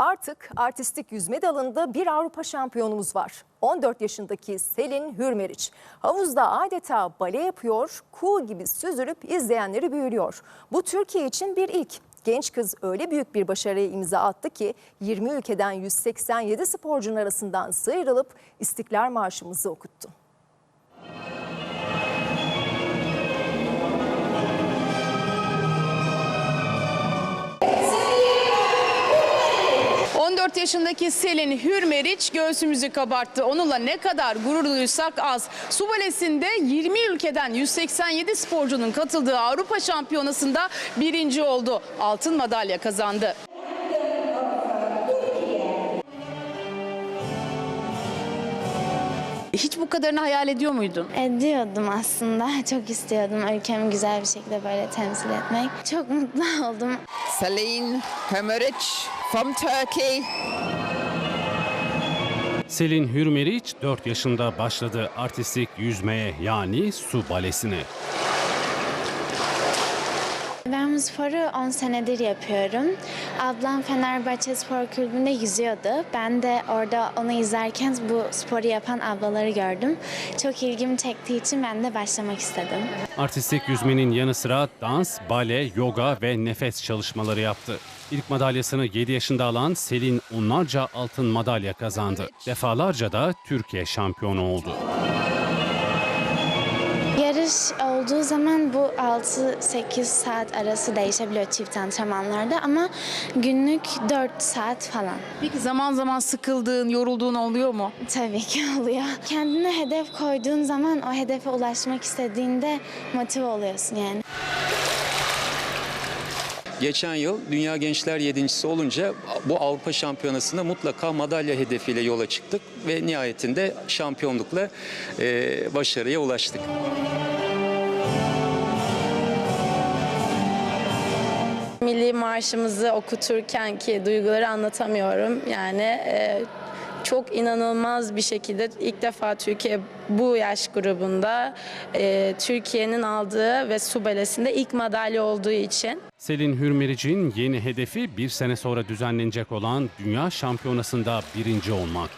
Artık artistik yüzme dalında bir Avrupa şampiyonumuz var. 14 yaşındaki Selin Hürmeriç. Havuzda adeta bale yapıyor, kuğu gibi süzülüp izleyenleri büyülüyor. Bu Türkiye için bir ilk. Genç kız öyle büyük bir başarıya imza attı ki 20 ülkeden 187 sporcunun arasından sıyrılıp İstiklal Marşımızı okuttu. 14 yaşındaki Selin Hürmeriç göğsümüzü kabarttı. Onunla ne kadar gururluysak az. Su balesinde 20 ülkeden 187 sporcunun katıldığı Avrupa Şampiyonası'nda birinci oldu. Altın madalya kazandı. Hiç bu kadarını hayal ediyor muydun? Ediyordum aslında. Çok istiyordum ülkemi güzel bir şekilde böyle temsil etmek. Çok mutlu oldum. Celine Hömeric from Turkey. Selin Hürmeriç 4 yaşında başladı artistik yüzmeye yani su balesine. Ben bu sporu 10 senedir yapıyorum. Ablam Fenerbahçe Spor Kulübü'nde yüzüyordu. Ben de orada onu izlerken bu sporu yapan ablaları gördüm. Çok ilgimi çektiği için ben de başlamak istedim. Artistik yüzmenin yanı sıra dans, bale, yoga ve nefes çalışmaları yaptı. İlk madalyasını 7 yaşında alan Selin onlarca altın madalya kazandı. Defalarca da Türkiye şampiyonu oldu. Yarış olduğu zaman bu 6-8 saat arası değişebiliyor çift antrenmanlarda ama günlük 4 saat falan. Peki zaman zaman sıkıldığın, yorulduğun oluyor mu? Tabii ki oluyor. Kendine hedef koyduğun zaman o hedefe ulaşmak istediğinde motive oluyorsun yani. Geçen yıl Dünya Gençler Yedincisi olunca bu Avrupa Şampiyonası'nda mutlaka madalya hedefiyle yola çıktık ve nihayetinde şampiyonlukla e, başarıya ulaştık. Milli marşımızı okuturken ki duyguları anlatamıyorum. Yani e, çok inanılmaz bir şekilde ilk defa Türkiye bu yaş grubunda e, Türkiye'nin aldığı ve su balesinde ilk madalya olduğu için Selin Hürmeric'in yeni hedefi bir sene sonra düzenlenecek olan Dünya Şampiyonası'nda birinci olmak.